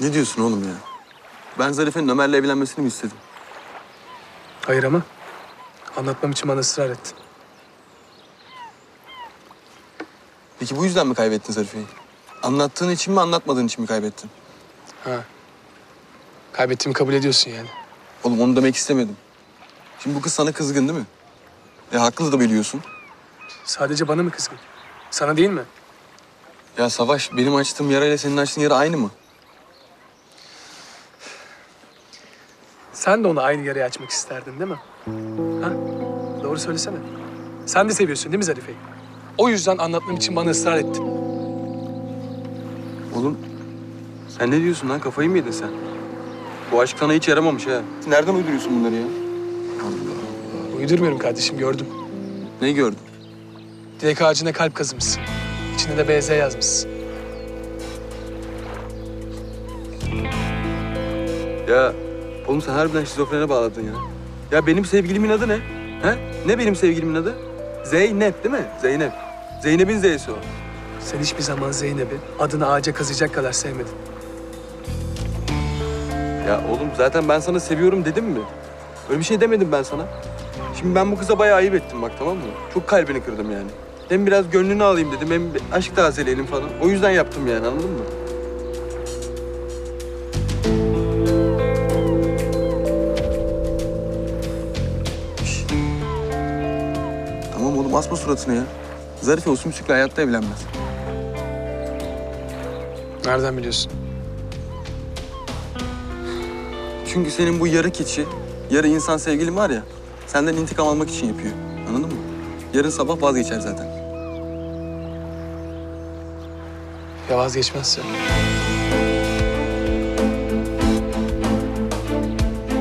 Ne diyorsun oğlum ya? Ben Zarife'nin Ömer'le evlenmesini mi istedim? Hayır ama anlatmam için bana ısrar ettin. Peki bu yüzden mi kaybettin Zarife'yi? Anlattığın için mi anlatmadığın için mi kaybettin? Ha. Kaybettiğimi kabul ediyorsun yani. Oğlum onu demek istemedim. Şimdi bu kız sana kızgın değil mi? E haklı da biliyorsun. Sadece bana mı kızgın? Sana değil mi? Ya Savaş benim açtığım yarayla senin açtığın yara aynı mı? Sen de onu aynı yaraya açmak isterdin değil mi? Ha? Doğru söylesene. Sen de seviyorsun değil mi Zarife'yi? O yüzden anlatmam için bana ısrar ettin. Oğlum sen ne diyorsun lan? Kafayı mı yedin sen? Bu aşk sana hiç yaramamış ha. Nereden uyduruyorsun bunları ya? Uydurmuyorum kardeşim gördüm. Ne gördün? Dilek ağacına kalp kazımışsın. İçine de BZ yazmışsın. Ya oğlum sen harbiden şizofrene bağladın ya. Ya benim sevgilimin adı ne? He? Ne benim sevgilimin adı? Zeynep değil mi? Zeynep. Zeynep'in Z'si o. Sen hiçbir zaman Zeynep'i adını ağaca kazıyacak kadar sevmedin. Ya oğlum zaten ben sana seviyorum dedim mi? Öyle bir şey demedim ben sana. Şimdi ben bu kıza bayağı ayıp ettim bak tamam mı? Çok kalbini kırdım yani. Hem biraz gönlünü alayım dedim hem aşk tazeleyelim falan. O yüzden yaptım yani anladın mı? Oğlum asma suratını ya. Zarife o sümsükle hayatta evlenmez. Nereden biliyorsun? Çünkü senin bu yarı keçi, yarı insan sevgilin var ya, senden intikam almak için yapıyor. Anladın mı? Yarın sabah vazgeçer zaten. Ya vazgeçmezse?